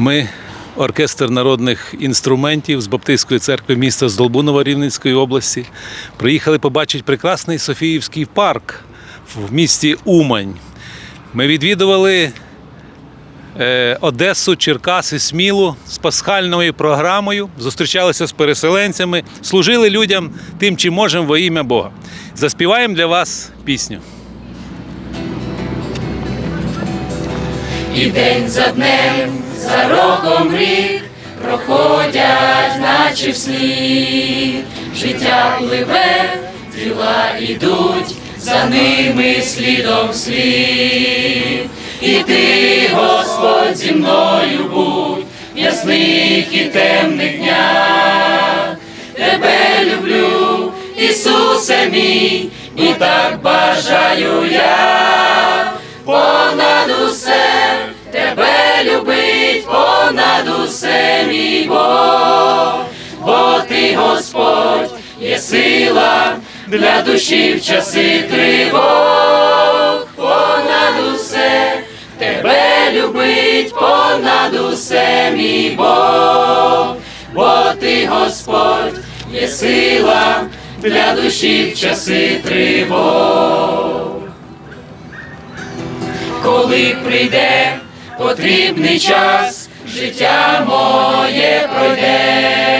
Ми, оркестр народних інструментів з Баптистської церкви міста Здолбунова Рівненської області, приїхали побачити прекрасний Софіївський парк в місті Умань. Ми відвідували е, Одесу, Черкаси, Смілу з пасхальною програмою, зустрічалися з переселенцями, служили людям тим, чим можемо во ім'я Бога. Заспіваємо для вас пісню. І день за днем, за роком рік проходять, наче вслід. Життя пливе, діла ідуть, за ними слідом слід. І ти, Господь, зі мною будь в ясних і темних днях. Тебе люблю, Ісусе мій, і так бажаю я Господь, є сила для душі в часи тривог, понад усе тебе любить, понад усе мій Бог, бо ти, Господь, є сила для душі в часи тривог. Коли прийде потрібний час, життя моє пройде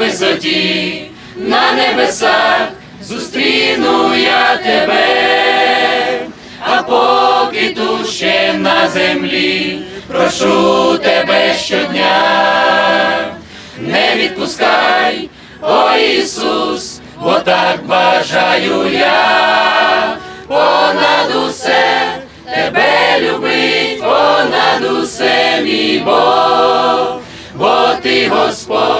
висоті, на небесах зустріну я тебе, а поки тут ще на землі, прошу тебе щодня, не відпускай, о Ісус, бо так бажаю я. Понад усе тебе любить, понад усе мій Бог, бо ти, Господь,